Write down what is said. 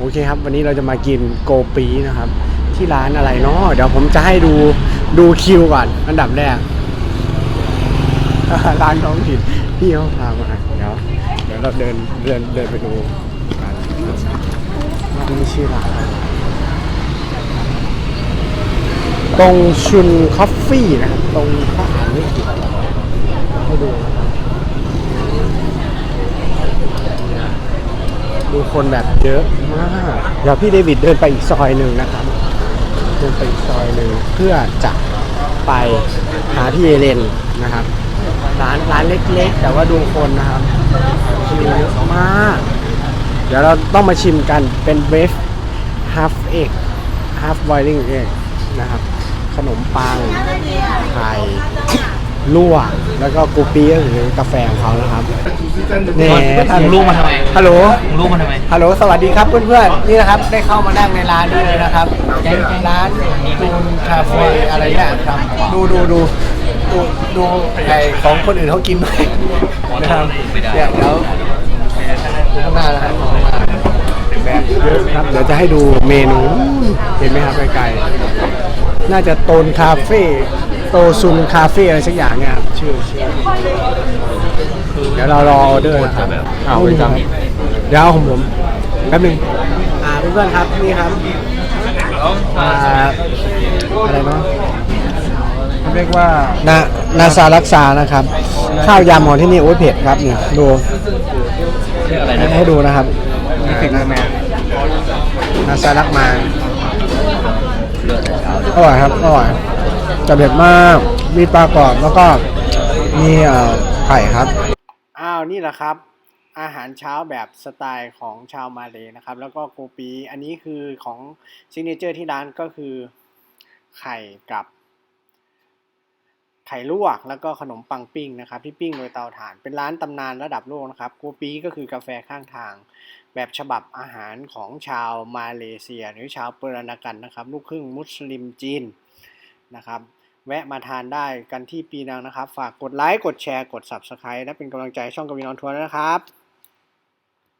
โอเคครับ วันนี้เราจะมากินโกปีนะครับ ที่ร้านอะไรเนาะเดี๋ยวผมจะให้ดูดูคิวก่อน อันดับแรก ร้านท้องถิ่นพี่เขาพามาเดี๋ยวเดี๋ยวเราเดินเดินเดินไปดูกันว่านี่ชื่อร้านอะไรตรงชุนคอฟฟี่นะครับตรงถ้าอ่านไม่ผิดให้ดูนะครับ ดูคนแบบเยอะมากเดี๋ยวพี่เดวิดเดินไปอีกซอยหนึ่งนะครับ เดินไปอีกซอยหนึ่งเพื่อจะไปหาพี่เอเลนนะครับ ร้านร้านเล็กๆ แต่ว่าดูคนนะครับคิวเยอะมาก เดี๋ยวเราต้องมาชิมกันเป็นเวฟ half egg half boiling egg นะครับ ขนมปังไข่ลวกแล้วก็กูปี้ก็คือกาแฟของเขานะครับ นี่มึงลูกมาทำไมฮัลโหลมึงรู้มันทำไมฮัลโหลสวัสดีครับเพื่อนๆนี่นะครับได้เข้ามานั่งในร้านนี้เลยนะครับร้านตูนคาเฟ่อะไรเนี่ยครับดูดูดูดูดูไอของคนอื่นเขากินไหมนะครับเนี่ยเดี๋ยวดูข้างหน้านะครับข้างหน้าแบบเยอะครับเดี๋ยวจะให้ดูเมนูเห็นไหมครับไกลๆน่าจะโตนคาเฟ่ โตซุนคาเฟ่อะไรสักอย่างเนี่ยครับชื่อชื่อเดี๋ยวเรารอออเดอร์นะครับเอาไปจำเดี๋ยวเอาของผมแป๊บหนึงอ่าเพื่อนๆครับนี่ครับอ่าอะไรเนาะเรียกว่านานาซารักษานะครับ ข้าวยำของที่นี่โอ้ยเผ็ดครับนี่ดูชื่ออะไรให้นะให้ดูนะครับนี่คือแมนนาซารักมาอร่อยครับอร่อย จะเผ็ดมาก มีปลากรอบแล้วก็มีอ่อไข่ครับ อ้าว นี่แหละครับ อาหารเช้าแบบสไตล์ของชาวมาเลยนะครับ แล้วก็โกปี อันนี้คือของซิกเนเจอร์ที่ร้านก็คือไข่กับ ไข่ลวกแล้วก็ขนมปังปิ้งนะครับ ที่ปิ้งโดยเตาถ่าน เป็นร้านตำนานระดับโลกนะครับโกปีก็คือกาแฟข้างทาง แบบฉบับอาหารของชาวมาเลเซีย หรือชาวเปรนากันนะครับ ลูกครึ่งมุสลิมจีนนะครับ แวะมาทานได้กันที่ปีนังนะครับ ฝากกดไลค์กดแชร์กด Subscribe และเป็นกำลังใจช่องกวินออนทัวร์นะครับ